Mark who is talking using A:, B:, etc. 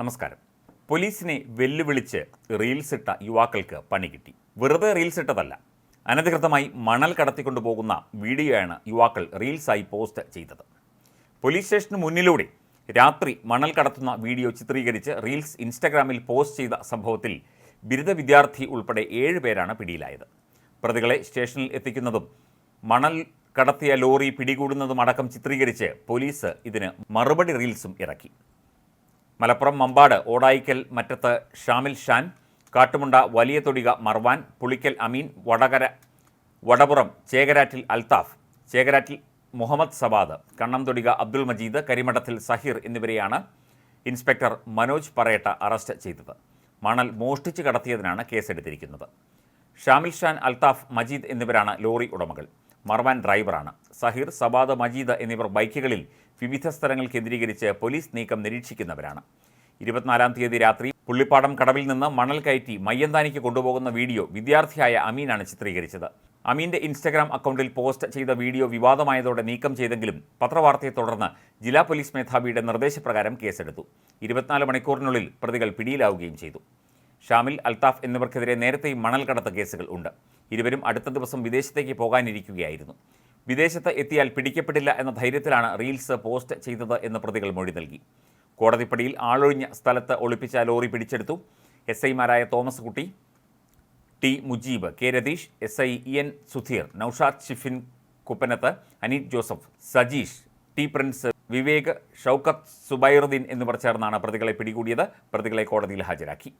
A: നമസ്കാരം. പോലീസിനെ വെല്ലുവിളിച്ച് റീൽസ് ഇട്ട യുവാക്കൾക്ക് പണി കിട്ടി. വെറുതെ റീൽസ് ഇട്ടതല്ല അനധികൃതമായി മണൽ കടത്തിക്കൊണ്ടുപോകുന്ന വീഡിയോയാണ് യുവാക്കൾ റീൽസായി പോസ്റ്റ് ചെയ്തത്. പോലീസ് സ്റ്റേഷന് മുന്നിലൂടെ രാത്രി മണൽ കടത്തുന്ന വീഡിയോ ചിത്രീകരിച്ച് റീൽസ് ഇൻസ്റ്റാഗ്രാമിൽ പോസ്റ്റ് ചെയ്ത സംഭവത്തിൽ ബിരുദ വിദ്യാർത്ഥി ഉൾപ്പെടെ ഏഴ് പേരാണ് പിടിയിലായത്. പ്രതികളെ സ്റ്റേഷനിൽ എത്തിക്കുന്നതും മണൽ കടത്തിയ ലോറി പിടികൂടുന്നതും അടക്കം ചിത്രീകരിച്ച് പോലീസ് ഇതിന് മറുപടി റീൽസും ഇറക്കി. മലപ്പുറം മമ്പാട് ഓടായിക്കൽ മറ്റത്ത് ഷാമിൽ ഷാൻ കാട്ടുമുണ്ട വലിയ തൊടിക മർവാൻ പുളിക്കൽ അമീൻ വടകര വടപുറം ചേകരാറ്റിൽ അൽത്താഫ് ചേകരാറ്റിൽ മുഹമ്മദ് സബാദ് കണ്ണം തൊടിക അബ്ദുൾ മജീദ് കരിമഠത്തിൽ സഹീർ എന്നിവരെയാണ് ഇൻസ്പെക്ടർ മനോജ് പറയട്ട അറസ്റ്റ് ചെയ്തത്. മണൽ മോഷ്ടിച്ച് കടത്തിയതിനാണ് കേസെടുത്തിരിക്കുന്നത്. ഷാമിൽ ഷാൻ അൽത്താഫ് മജീദ് എന്നിവരാണ് ലോറി ഉടമകൾ. മർവാൻ ഡ്രൈവറാണ്. സഹിർ സബാദ് മജീദ് എന്നിവർ ബൈക്കുകളിൽ വിവിധ സ്ഥലങ്ങൾ കേന്ദ്രീകരിച്ച് പോലീസ് നീക്കം നിരീക്ഷിക്കുന്നവരാണ്. ഇരുപത്തിനാലാം തീയതി രാത്രി പുള്ളിപ്പാടം കടവിൽ നിന്ന് മണൽ കയറ്റി മയ്യന്താനിക്ക് കൊണ്ടുപോകുന്ന വീഡിയോ വിദ്യാർത്ഥിയായ അമീനാണ് ചിത്രീകരിച്ചത്. അമീന്റെ ഇൻസ്റ്റഗ്രാം അക്കൗണ്ടിൽ പോസ്റ്റ് ചെയ്ത വീഡിയോ വിവാദമായതോടെ നീക്കം ചെയ്തെങ്കിലും പത്രവാർത്തയെ തുടർന്ന് ജില്ലാ പോലീസ് മേധാവിയുടെ നിർദ്ദേശപ്രകാരം കേസെടുത്തു. ഇരുപത്തിനാല് മണിക്കൂറിനുള്ളിൽ പ്രതികൾ പിടിയിലാവുകയും ചെയ്തു. ഷാമിൽ അൽത്താഫ് എന്നിവർക്കെതിരെ നേരത്തെയും മണൽ കടത്ത കേസുകൾ ഉണ്ട്. ഇരുവരും അടുത്ത ദിവസം വിദേശത്തേക്ക് പോകാനിരിക്കുകയായിരുന്നു. വിദേശത്ത് എത്തിയാൽ പിടിക്കപ്പെടില്ല എന്ന ധൈര്യത്തിലാണ് റീൽസ് പോസ്റ്റ് ചെയ്തത് എന്ന് പ്രതികൾ മൊഴി നൽകി. കോടതിപ്പടിയിൽ ആളൊഴിഞ്ഞ സ്ഥലത്ത് ഒളിപ്പിച്ച ലോറി പിടിച്ചെടുത്തു. എസ് ഐമാരായ Thomas Kutty T Mujeeb K Ratheesh S I E N Sudheer Noushad Shifin Kuppanath Aneeth Joseph Sajeesh T Prince Vivek Shoukath Subairuddin എന്നിവർ ചേർന്നാണ് പ്രതികളെ പിടികൂടിയത്. പ്രതികളെ കോടതിയിൽ ഹാജരാക്കി.